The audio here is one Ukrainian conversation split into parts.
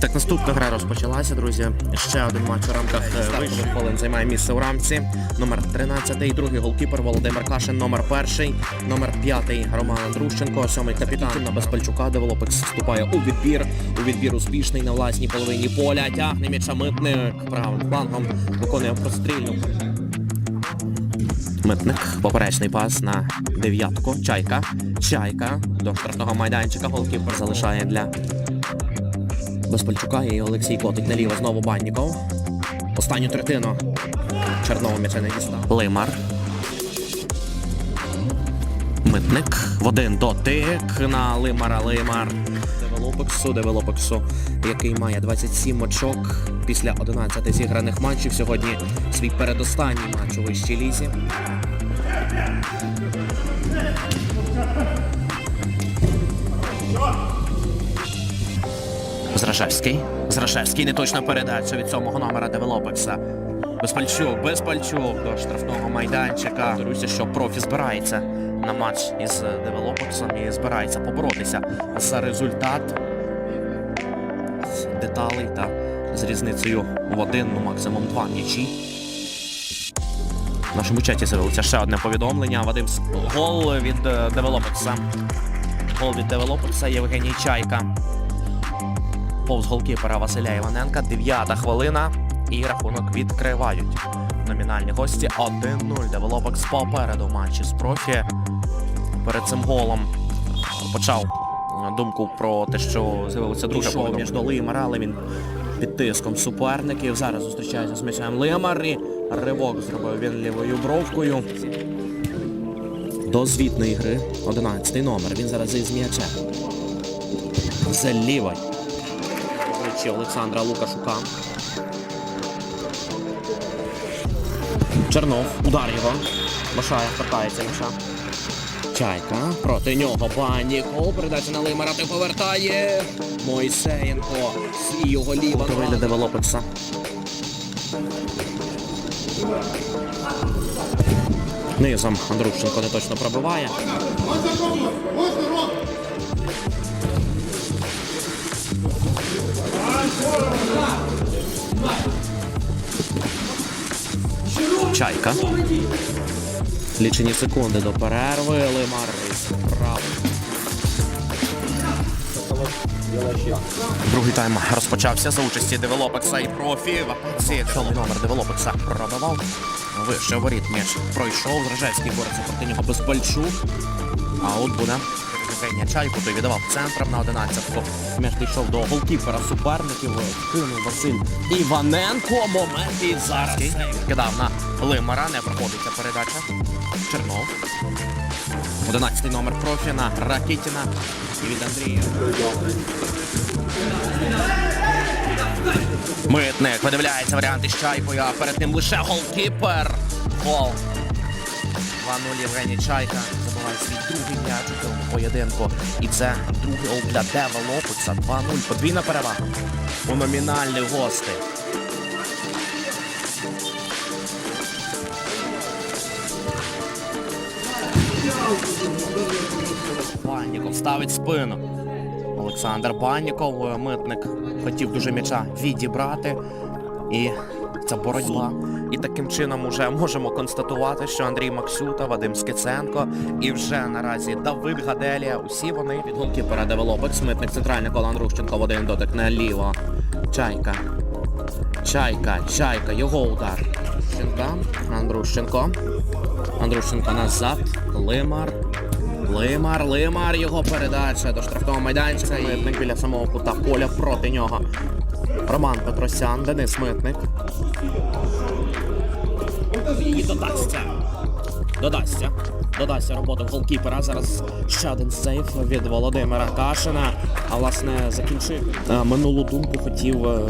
так, наступна гра розпочалася, друзі. Ще один матч у рамках е, вищих хвилин займає місце у рамці. Номер 13, другий голкіпер Володимир Кашин, номер перший, номер п'ятий Роман Андрущенко, сьомий капітан на Безпальчука. Девелопекс вступає у відбір. У відбір успішний на власній половині поля. Тягне м'яча митник правим флангом. Виконує прострільну. Митник, поперечний пас на дев'ятку. Чайка. Чайка до штрафного майданчика. Голкіпер залишає для Безпальчука і Олексій Котик наліво знову Банніков. Останню третину. Черного м'яча не дістав. Лимар. Митник. В один дотик на Лимара. Лимар. Девелопексу, Девелопексу, який має 27 очок після 11 зіграних матчів. Сьогодні свій передостанній матч у вищій лізі. Зрашевський. Зрашевський неточна передача від сьомого номера Девелопекса. Безпальчук, безпальчук до штрафного майданчика. Даруйся, що профі збирається на матч із Девелопексом і збирається поборотися за результат з деталей та з різницею в один, ну максимум два м'ячі. В нашому чаті з'явилося ще одне повідомлення. Вадим гол від е, Девелопекса. Гол від Девелопекса Євгеній Чайка повз голкіпера Василя Іваненка. Дев'ята хвилина. І рахунок відкривають. Номінальні гості 1-0. Девелопекс попереду в матчі з профі. Перед цим голом почав думку про те, що з'явилося друге повідомлення. між Лимара, але він під тиском суперників. Зараз зустрічається з м'ячем Лимар і ривок зробив він лівою бровкою. До звітної гри 11 номер. Він зараз із м'ячем. Це лівий Олександра Лукашука. Чернов. Удар його. Машая торкається м'яча. Чайка. Проти нього Баніков. Передача на Лимара. Ти повертає. Мойсеєнко. І його ліва. Вийде девелопекса. Низом Андрущенко не точно пробиває. Чайка. Лічені секунди до перерви. Лимар право. Другий тайм розпочався за участі девелопекса і профі. Атаці номер девелопекса пробивав. Вище воріт м'яч пройшов. Зражевський бореться проти нього Безпальчук. А от буде Євгенія Чайку, той віддавав центром на 11-ку. М'яч дійшов до голкіпера суперників. Кинув Василь Іваненко. Момент і зараз кидав на Лимара. Не проходиться передача. Чернов. 11 номер профі на Ракітіна. І від Андрія. Митник видивляється варіанти з Чайкою, а перед ним лише голкіпер. Гол. 2-0 Євгеній Чайка забиває свій другий м'яч у цьому поєдинку. І це другий гол для Девелопекса. 2-0. Подвійна перевага у номінальних гостей. Банніков ставить спину. Олександр Банніков, е, митник, хотів дуже м'яча відібрати. І ця боротьба. І таким чином уже можемо констатувати, що Андрій Максюта, Вадим Скиценко і вже наразі Давид Гаделія. Усі вони від голкіпера Девелопекс. Митник центральний коло Андрущенко в один дотик наліво. Чайка. Чайка, чайка, його удар. Андрущенко. Андрущенко назад. Лимар. Лимар, Лимар, його передача до штрафного майданчика. Митник біля самого кута поля проти нього. Роман Петросян, Денис Митник. І додасться. Додасться. Додасться роботу голкіпера. Зараз ще один сейф від Володимира Кашина. А власне закінчив е, минулу думку. Хотів е,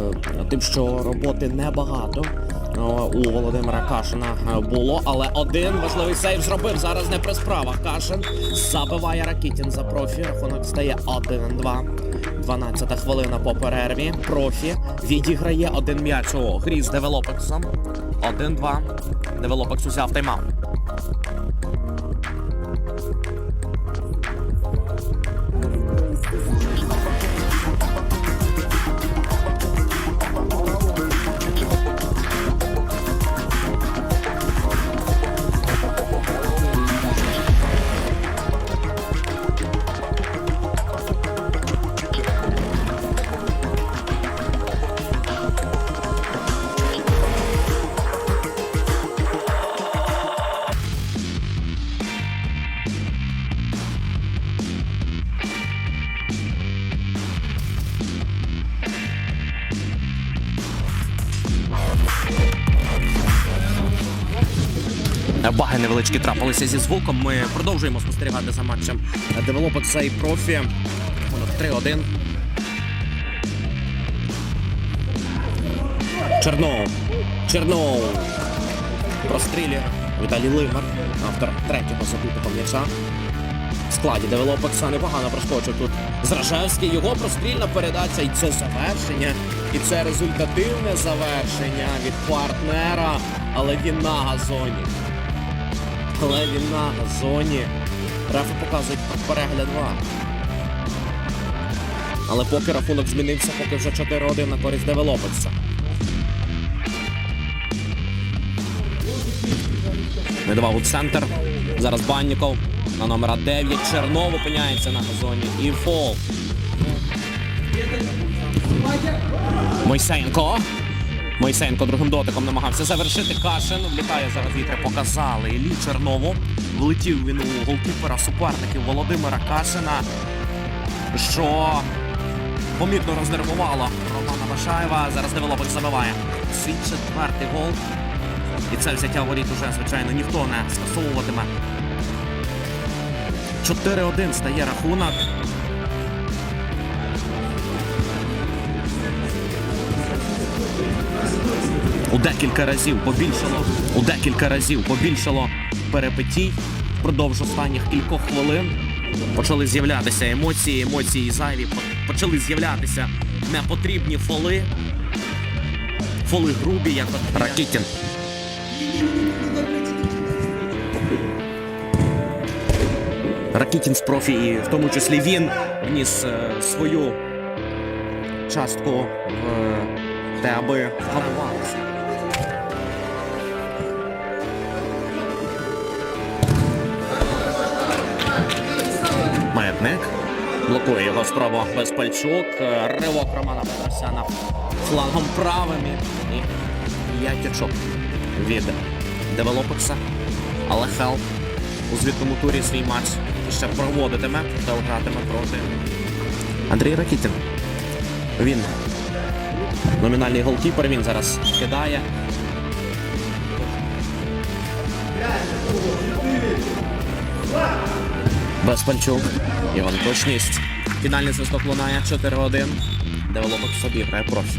тим, що роботи небагато. Е, У Володимира Кашина е, було, але один важливий сейв зробив. Зараз не при справах. Кашин забиває Ракітін за профі. Рахунок стає 1-2. 12 хвилина по перерві. Профі відіграє один м'яч у грі з Девелопексом. 1-2. Девелопекс узяв тайм-аут. Баги невеличкі трапилися зі звуком. Ми продовжуємо спостерігати за матчем Девелопекса і профі. Воно 3-1. Чернов. Чернов. Прострілює. Віталій Лимар. Автор третього забитого м'яча. В складі Девелопекса непогано проскочив тут Зражевський. Його прострільна передача. І це завершення. І це результативне завершення від партнера. Але він на газоні. Але він на газоні. Рефи показують перегляд 2. Але поки рахунок змінився, поки вже 4-1 на користь Девелопекса. Медвав у центр. Зараз Банніков на номера 9. Чернов опиняється на газоні. І фол. Мойсенко. Мойсенко другим дотиком намагався завершити. Кашин влітає зараз вітри. Показали Іллі Чернову. Влетів він у голкіпера суперників Володимира Кашина. Що помітно рознервувало Романа Башаєва. Зараз девелопер забиває. Свій четвертий гол. І це взяття воріт уже, звичайно, ніхто не скасовуватиме. 4-1 стає рахунок. Декілька разів побільшало. У декілька разів побільшало перепитій впродовж останніх кількох хвилин. Почали з'являтися емоції, емоції зайві. Почали з'являтися непотрібні фоли. Фоли грубі, як от Ракітін. Ракітін з профі, і в тому числі він вніс е, свою частку в те, аби вгамувалося. Маятник. Блокує його спробу Безпальчук. Е, Ривок Романа Петросяна флангом правим і, і ятячок від девелоперса. Але Хелп у звітному турі свій матч ще проводитиме та гратиме проти Андрій Ракітін. Він номінальний голкіпер, він зараз кидає. Безпальчук. Іван точність. Фінальний свисток лунає 4-1. Девелопер собі грає профі.